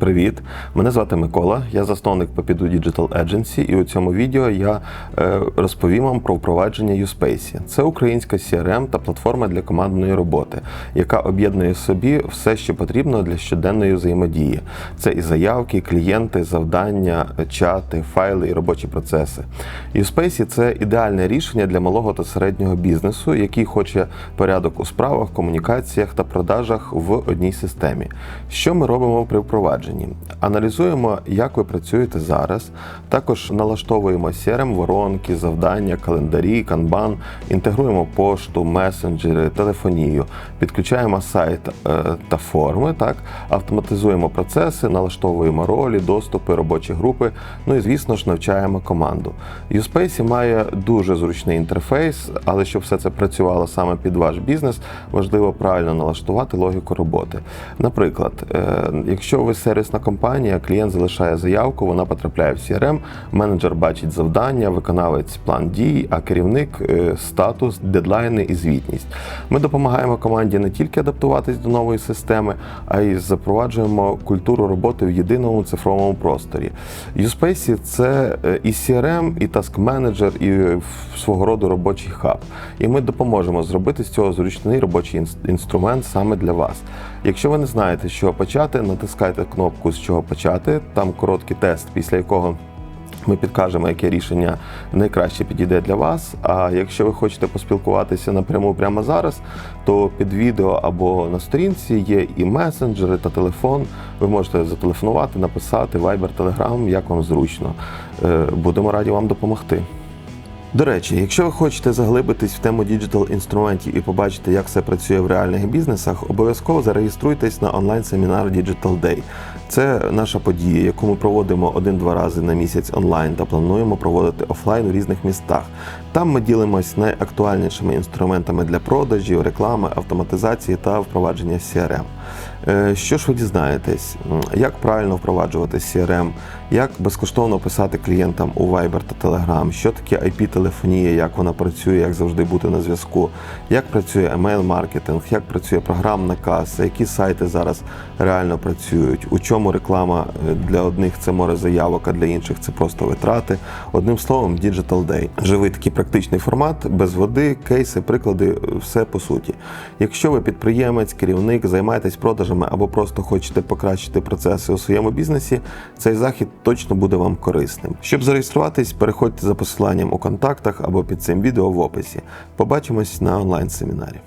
Привіт! Мене звати Микола, я засновник Papidu Digital Agency, і у цьому відео я е, розповім вам про впровадження USpace. Це українська CRM та платформа для командної роботи, яка об'єднує в собі все, що потрібно для щоденної взаємодії. Це і заявки, клієнти, завдання, чати, файли і робочі процеси. USpace – це ідеальне рішення для малого та середнього бізнесу, який хоче порядок у справах, комунікаціях та продажах в одній системі. Що ми робимо при впровадженні? Аналізуємо, як ви працюєте зараз. Також налаштовуємо crm воронки, завдання, календарі, канбан, інтегруємо пошту, месенджери, телефонію, підключаємо сайт е, та форми, так, автоматизуємо процеси, налаштовуємо ролі, доступи, робочі групи. Ну і звісно ж навчаємо команду. USpace має дуже зручний інтерфейс, але щоб все це працювало саме під ваш бізнес, важливо правильно налаштувати логіку роботи. Наприклад, е, якщо ви сервісна компанія, клієнт залишає заявку, вона потрапляє в CRM, менеджер бачить завдання, виконавець план дій, а керівник е, статус, дедлайни і звітність. Ми допомагаємо команді не тільки адаптуватись до нової системи, а й запроваджуємо культуру роботи в єдиному цифровому просторі. USpace – це е, і CRM, і Task Manager, і е, свого роду робочий хаб. І ми допоможемо зробити з цього зручний робочий інс- інструмент саме для вас. Якщо ви не знаєте, з чого почати, натискайте кнопку з чого почати. Там короткий тест, після якого ми підкажемо, яке рішення найкраще підійде для вас. А якщо ви хочете поспілкуватися напряму прямо зараз, то під відео або на сторінці є і месенджери та телефон. Ви можете зателефонувати, написати Viber, Telegram, як вам зручно. Е, Будемо раді вам допомогти. До речі, якщо ви хочете заглибитись в тему діджитал інструментів і побачити, як це працює в реальних бізнесах, обов'язково зареєструйтесь на онлайн-семінар Digital Day. Це наша подія, яку ми проводимо один-два рази на місяць онлайн та плануємо проводити офлайн у різних містах. Там ми ділимось найактуальнішими інструментами для продажів, реклами, автоматизації та впровадження CRM. Е, Що ж ви дізнаєтесь? Як правильно впроваджувати CRM, як безкоштовно писати клієнтам у Viber та Telegram, що таке IP-телефонія, як вона працює, як завжди бути на зв'язку, як працює емейл-маркетинг, як працює програмна каса, які сайти зараз реально працюють, у чому реклама е, для одних це море заявок, а для інших це просто витрати. Одним словом, Digital Day. Живий такий практичний формат, без води, кейси, приклади, все по суті. Якщо ви підприємець, керівник, займаєтесь продажами або просто хочете покращити процеси у своєму бізнесі, цей захід точно буде вам корисним. Щоб зареєструватись, переходьте за посиланням у контактах або під цим відео в описі. Побачимось на онлайн-семінарі.